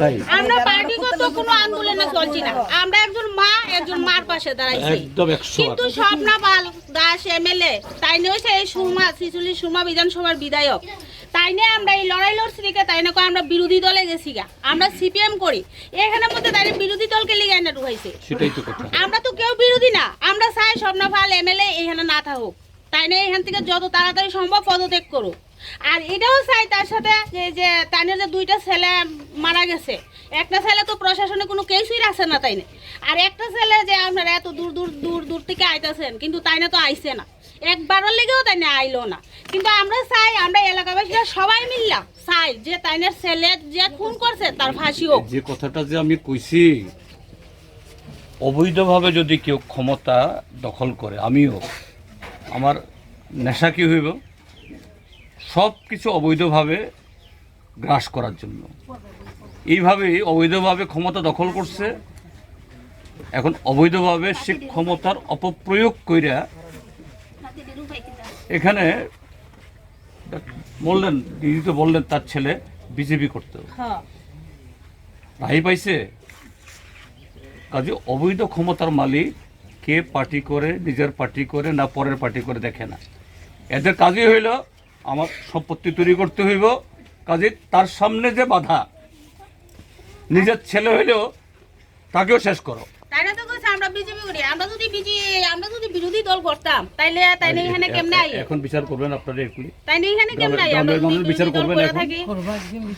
জানি না। আমরা পার্টিগত কোনো আন্দোলনে চলছি না। আমরা একজন মা একজন মার পাশে দাঁড়াইছি। একদম একশো বার। কিন্তু স্বপ্না পাল দাস এমএলএ তাই নিয়ে হচ্ছে এই সুরমা শিশুলি সুরমা বিধানসভার বিধায়ক। তাই নিয়ে আমরা এই লড়াই লড়ছি দিকে তাই না আমরা বিরোধী দলে গেছি গা আমরা সিপিএম করি। এখানের মধ্যে তাই বিরোধী দলকে লিগাই না ঢুকাইছে তো আমরা তো কেউ বিরোধী না। আমরা চাই স্বপ্না পাল এমএলএ এখানে না থাকুক। তাই না এখান থেকে যত তাড়াতাড়ি সম্ভব পদত্যাগ করুক। আর এটাও চাই তার সাথে যে যে তাইনের যে দুইটা ছেলে মারা গেছে। একটা ছেলে তো প্রশাসনে কোনো কেসই রাখছে না তাই না আর একটা ছেলে যে আপনারা এত দূর দূর দূর দূর থেকে আইতেছেন, কিন্তু তাই না তো আইছে না। একবারের লেগেও তাই না আইলো না। কিন্তু আমরা চাই, আমরা এলাকাবাসীরা সবাই মিললাম চাই যে তাইনের ছেলে যে খুন করছে তার ফাঁসি হোক। যে কথাটা যে আমি কইছি, অবৈধভাবে যদি কেউ ক্ষমতা দখল করে, আমিও, আমার নেশা কি হইব? সব কিছু অবৈধভাবে গ্রাস করার জন্য। এইভাবেই অবৈধভাবে ক্ষমতা দখল করছে। এখন অবৈধভাবে সে ক্ষমতার অপপ্রয়োগ কইরা এখানে বললেন দিদি তো বললেন তার ছেলে বিজেপি করতে হ্যাঁ। রাহি পাইছে? কাজে অবৈধ ক্ষমতার মালিক কে পার্টি করে নিজের পার্টি করে না পরের পার্টি করে দেখে না। এদের কাজই হইল আমার সম্পত্তি তৈরি করতে হইব। কাজে তার সামনে যে বাধা, নিজের ছেলে হইলেও তাকেও শেষ করো। তাই না তো কইছে আমরা বিজেপি করি। আমরা যদি বিজে আমরা যদি বিরোধী দল করতাম তাইলে তাইলে এখানে কেমনে আই এখন বিচার করবেন আপনারা এগুলি তাইলে এখানে কেমনে আই আমরা বিচার করবেন এখন?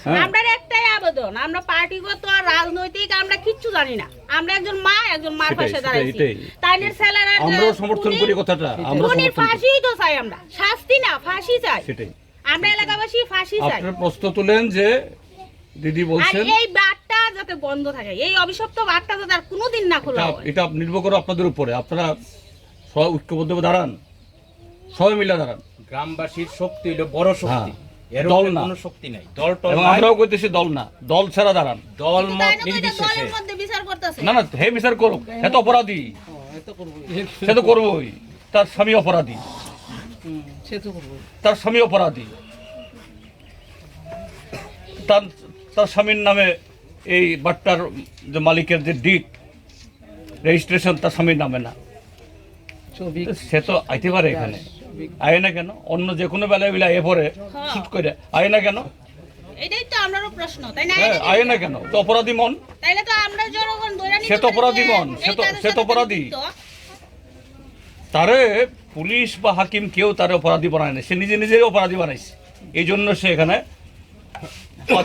হ্যাঁ। আমরা একটাই আবেদন আমরা পার্টিগত আর রাজনৈতিক আমরা কিচ্ছু জানি না। আমরা একজন মা একজন মার পাশে দাঁড়াইছি। এটাই। তাইলে ছেলেরা সমর্থন করি কথাটা আমরা সমর্থন ফাঁসি তো চাই আমরা। শাস্তি না ফাঁসি চাই। সেটাই। আমরা এলাকাবাসী ফাঁসি চাই। আপনার প্রশ্ন তুলেন যে দিদি বলছেন? এই বারটা যাতে বন্ধ থাকে এই অভিশপ্ত বারটা যাতে আর কোনোদিন না খোলা এটা হয়। এটা নির্ভর করে আপনাদের উপরে। আপনারা সবাই ঐক্যবদ্ধভাবে দাঁড়ান। সবাই মিলে দাঁড়ান। গ্রামবাসীর শক্তি হলো বড় শক্তি। হ্যাঁ। এর দল না। কোনো শক্তি নাই। দল টল এবং আমরাও করতেছি দল না। দল ছাড়া দাঁড়ান। দল মত না নির্বিশেষে। দলের মধ্যে বিচার করতেছে? না না হে বিচার করুক। সে তো অপরাধী। সে তো করবোই। তার স্বামী অপরাধী। তার স্বামী অপরাধী। তার তার স্বামীর নামে এই বাট্টার যে মালিকের যে ডিট রেজিস্ট্রেশন তার স্বামীর নামে না। সে তো আইতে পারে এখানে। আয় না কেন? অন্য যে কোনো বেলায় বেলা এ পরে শুট করে। আয় না কেন? এটাই তো আমারও প্রশ্ন তাই না? হ্যাঁ আয় না কেন? তো অপরাধী মন। তাইলে তো আমরা জনগণ সে তো অপরাধী নন, সে তো- সে তো অপরাধী। তারে পুলিশ বা হাকিম কেউ তার অপরাধী বানায় না। সে নিজে নিজেই অপরাধী বানাইছে। এই জন্য সে এখানে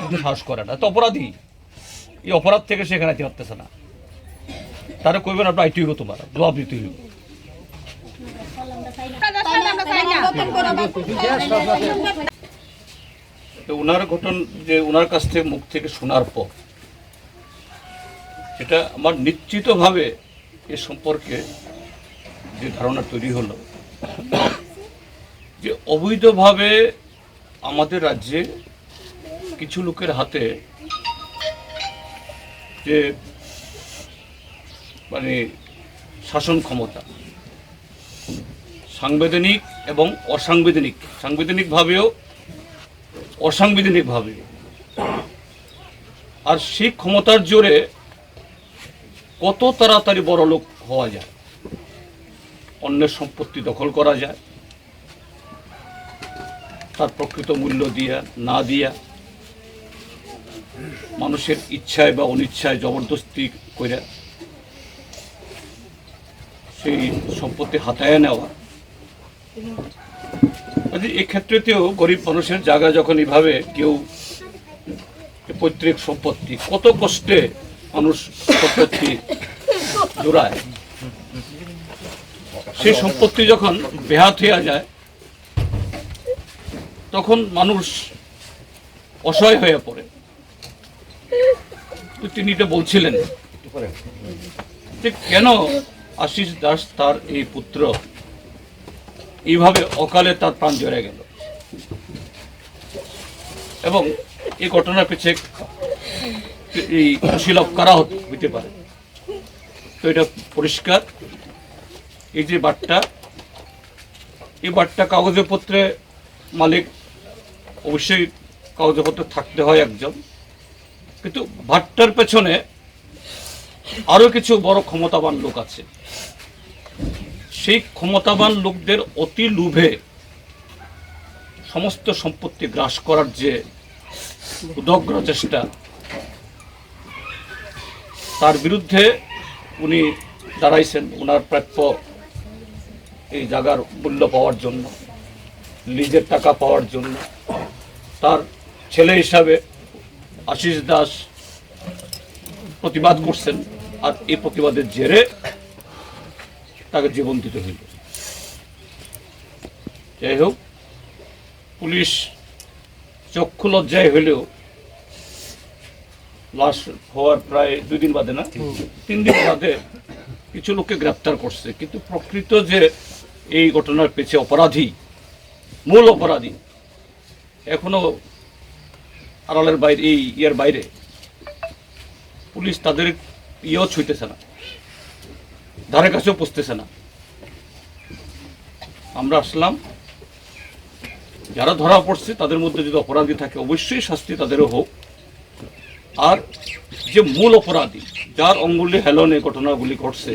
দিতে সাহস করে না। তো অপরাধী, এই অপরাধ থেকে সে এখানে পারতেছে না। তারা কইবেন আপনার আইটি হইব তোমার। জবাব দিতে হইব। ওনার ঘটন যে ওনার কাছ থেকে মুখ থেকে শোনার পর, এটা আমার নিশ্চিতভাবে এ সম্পর্কে যে ধারণা তৈরি হলো, যে অবৈধভাবে আমাদের রাজ্যে কিছু লোকের হাতে যে মানে শাসন ক্ষমতা। সাংবিধানিক এবং অসাংবিধানিক। সাংবিধানিকভাবেও, অসাংবিধানিকভাবে। আর সেই ক্ষমতার জোরে কত তাড়াতাড়ি বড় লোক হওয়া যায়। অন্যের সম্পত্তি দখল করা যায়। তার প্রকৃত মূল্য দিয়া, না দিয়া মানুষের ইচ্ছায় বা অনিচ্ছায় জবরদস্তি করে সেই সম্পত্তি হাতায় নেওয়া। এক্ষেত্রেতেও গরিব মানুষের জায়গা যখন এভাবে কেউ পৈতৃক সম্পত্তি, কত কষ্টে মানুষ সম্পত্তি জোড়ায়। সেই সম্পত্তি যখন বেহাত হইয়া যায়, তখন মানুষ অসহায় হয়ে পড়ে। তিনি এটা বলছিলেন, যে কেন আশিস দাস তার এই পুত্র এইভাবে অকালে তার প্রাণ জড়ে গেল? এবং এই ঘটনার পিছিয়ে এই কুশীলভ কারা হতে পারে। তো এটা পরিষ্কার। এই যে বাট্টা এই বাট্টা কাগজে পত্রে মালিক অবশ্যই কাগজপত্র থাকতে হয় একজন। কিন্তু ভাট্টার পেছনে আরও কিছু বড় ক্ষমতাবান লোক আছে। সেই ক্ষমতাবান লোকদের অতি লোভে সমস্ত সম্পত্তি গ্রাস করার যে উদগ্র চেষ্টা, তার বিরুদ্ধে উনি দাঁড়াইছেন ওনার প্রাপ্য এই জায়গার মূল্য পাওয়ার জন্য লিজের টাকা পাওয়ার জন্য। তার ছেলে হিসাবে আশিস দাস প্রতিবাদ করছেন আর এই প্রতিবাদের জেরে তাকে জীবন দিতে হইল। যাই হোক, পুলিশ চক্ষু লজ্জায় হইলেও লাশ হওয়ার প্রায় দুই দিন বাদে না, তিন দিন বাদে কিছু লোককে গ্রেপ্তার করছে। কিন্তু প্রকৃত যে এই ঘটনার পেছে অপরাধী, মূল অপরাধী, এখনও আড়ালের বাইরে, এই ইয়ের বাইরে। পুলিশ তাদের ইয়েও ছুঁইতেছে না। ধারে কাছেও পুষতেছে না। আমরা আসলাম। যারা ধরা পড়ছে, তাদের মধ্যে যদি অপরাধী থাকে, অবশ্যই শাস্তি তাদেরও হোক। আর যে মূল অপরাধী, যার অঙ্গুলি হেলনে ঘটনাগুলি ঘটছে,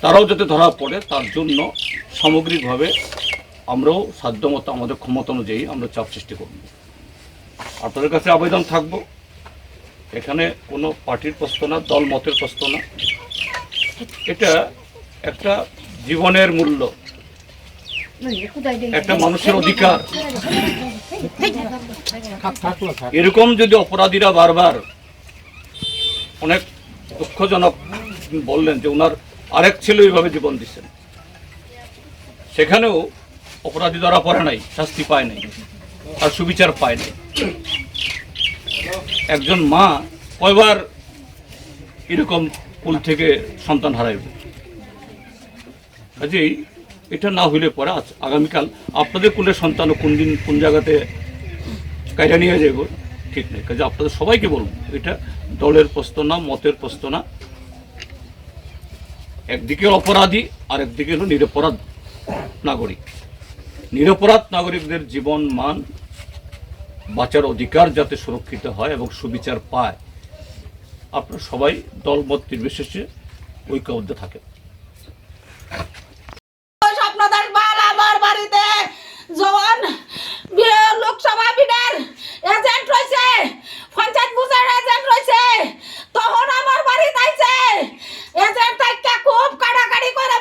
তারাও যাতে ধরা পড়ে, তার জন্য সামগ্রিকভাবে আমরাও সাধ্যমতো আমাদের ক্ষমতা অনুযায়ী আমরা চাপ সৃষ্টি করব। আপনাদের কাছে আবেদন থাকব। এখানে কোনো পার্টির প্রশ্ন না, দল মতের প্রশ্ন না। এটা একটা জীবনের মূল্য। একটা মানুষের অধিকার। এরকম যদি অপরাধীরা বারবার অনেক দুঃখজনক বললেন যে, ওনার আরেক ছেলে এইভাবে জীবন দিচ্ছেন। সেখানেও অপরাধী ধরা পড়ে নাই, শাস্তি পায় নাই, আর সুবিচার পায় নাই। একজন মা কয়বার এরকম কুল থেকে সন্তান হারাইবে কাজেই এটা না হইলে পরে আজ- আগামীকাল আপনাদের কুলের সন্তান কোন দিন, কোন জায়গাতে কাইরা নিয়ে যাইব ঠিক নেই। কাজে আপনাদের সবাইকে বলব এটা দলের প্রশ্ন না, মতের প্রশ্ন না। একদিকে অপরাধী আর একদিকে হলো নিরপরাধ নাগরিক। নিরপরাধ নাগরিকদের জীবন মান বাঁচার অধিকার যাতে সুরক্ষিত হয় এবং সুবিচার পায়। আপনার সবাই দলমত নির্বিশেষে ঐক্যবদ্ধ থাকে লোকসভা এজেন্ট রয়েছে। পঞ্চায়েত এজেন্ট রয়েছে। তখন আমার এজেন্ট খুব কাড়াকাড়ি করে